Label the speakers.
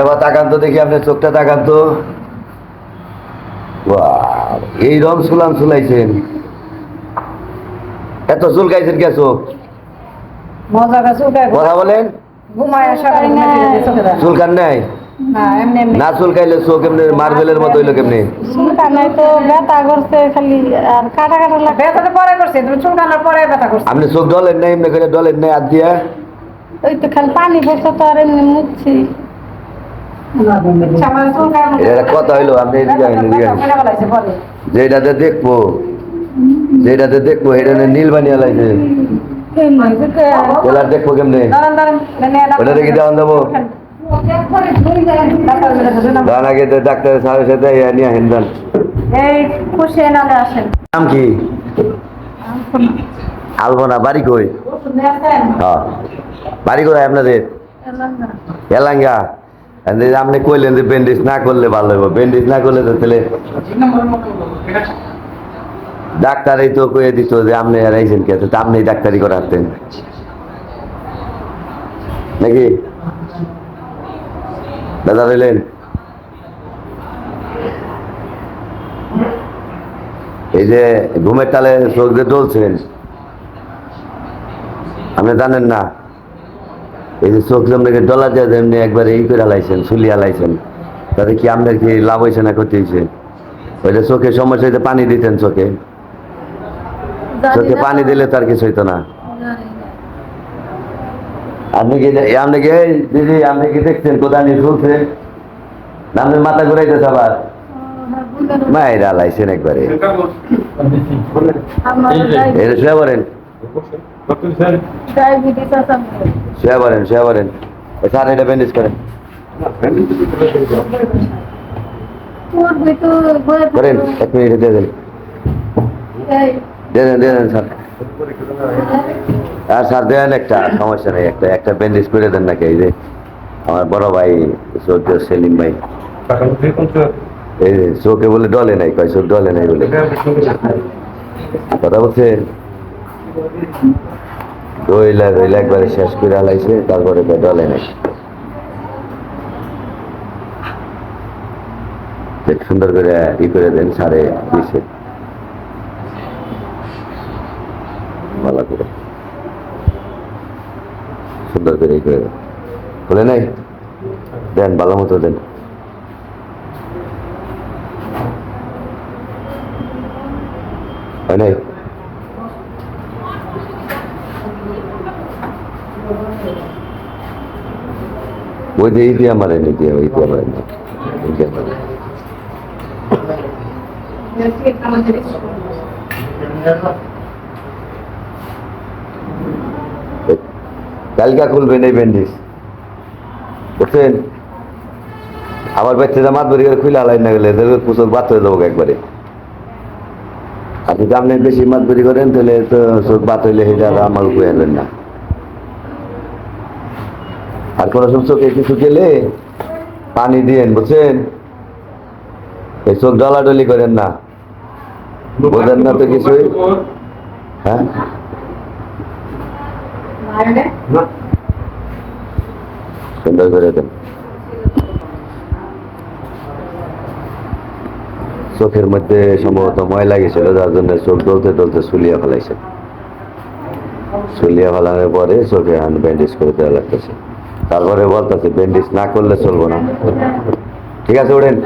Speaker 1: এবার তাকান তো দেখি আপনি চোখটা তাকান তো এই রং সুলান সুলাইছেন। এত চুলকাইছেন কে চোখ? কথা বলেন। চুলকান নাই?
Speaker 2: না এমনি এমনি।
Speaker 1: চুলকাইলে চোখ এমনি মার্বেলের মতো হইল কেমনি?
Speaker 3: তো ব্যথা করছে খালি আর কাটা কাটা লাগে
Speaker 2: ব্যথা তো পরে করছে তুমি চুলকানোর পরে ব্যথা করছে।
Speaker 1: আপনি চোখ ডলেন নাই এমনি করে ডলেন নাই হাত দিয়া।
Speaker 3: ওই তো খালি পানি পড়ছে তো আর এমনি মুছছি।
Speaker 2: চুলকানো
Speaker 1: এটা কথা হইল আপনি এদিকে আইন, এদিকে যেটাতে দেখব যেটাতে দেখব এটা নীল বানিয়ে লাইছে। এলার দেখব কেমনে? ওটা দেখি দেওয়ান দেবো। দান আগে ডাক্তার সাহেবের সাথে নিয়ে দেন। নাম কি? বাড়ি কই? হ্যাঁ। বাড়ি আপনাদের? এলাঙ্গা। আপনি কইলেন যে ব্যান্ডেজ না করলে ভালো হইব। ব্যান্ডেজ না করলে তো তাহলে ডাক্তারই তো কয়ে দিত যে আপনি আর আইছেন কে? তো আপনি ডাক্তারি করাতেন। নাকি? দাদা রইলেন? এই যে ঘুমের তালে চোখ দিয়ে ডলছেন আপনি জানেন না? এই যে চোখ আপনাকে ডলা দিয়ে এমনি একবার এই করে হালাইছেন শুলি হালাইছেন তাতে কি আপনার কি লাভ হয়েছে না ক্ষতি হয়েছে ওইটা চোখে সমস্যা হয়েছে পানি দিতেন চোখে। চোখে পানি দিলে তার কিছু হইতো না। আপনি কি আপনি কি দিদি আপনি কি দেখছেন কোথায় নিয়ে চলছে না আপনার মাথা ঘুরাইতেছে আবার। মায়ের হালাইছেন একবারে। এটা শুয়ে
Speaker 3: আমার।
Speaker 1: শুয়ে পড়েন শুয়ে পড়েন এ স্যার এটা ব্যান্ডেজ করেন
Speaker 3: করবি তো বয়ে
Speaker 1: করেন
Speaker 3: থাকব।
Speaker 1: এক মিনিট দিয়ে দেন
Speaker 3: এই,
Speaker 1: দিয়ে দেন দিয়ে দেন স্যার আর স্যার দেন একটা সমস্যা নেই একটা একটা ব্যান্ডেজ করে দেন নাকি এই যে আমার বড় ভাই সৌদ্য সেলিম ভাই এই যে চোখে বলে ডলে নাই কয় চোখ ডলে নাই বলে কথা বলছেন রইলা একবারে শেষ করে হালাইছে তারপরে ডলে সুন্দর করে ই করে দেন সাড়ে দিছে। ভালো করে। সুন্দর করে ই করে দেন। বলে নাই? দেন, ভালো মতো দেন। হয় নাই? ওই যে এই দিয়ে আমার এনে দিয়ে ওই দিয়ে আমার এনে ওই দিয়ে আমার এনে। কালকা খুলবেন এই ব্যান্ডেজ। বুঝছেন? আবার বাচ্চা জামাত বেরিয়ে গেলে খুলে আলাই না গেলে পুষক বাদ হয়ে যাব একবারে। আপনি আপনি বেশি মাত করেন, তাহলে তো বাত হইলে সেটা আমার উপরে না। আর কোনো সময় চোখে কিছু গেলে পানি দিয়েন বুঝছেন? এই চোখ ডলাডলি করেন না। বোঝেন না তো কিছুই? হ্যাঁ? সুন্দর করে দেন। চোখের মধ্যে সম্ভবত ময়লা গেছিল যার জন্য চোখ ডলতে ডলতে সুলিয়া ফেলাইছে। সুলিয়া ফেলানোর পরে চোখে হ্যান্ড ব্যান্ডেজ করে দেওয়া লাগতেছে। তারপরে বলতেছে ব্যান্ডেজ না করলে চলবো না। ঠিক আছে ওঠেন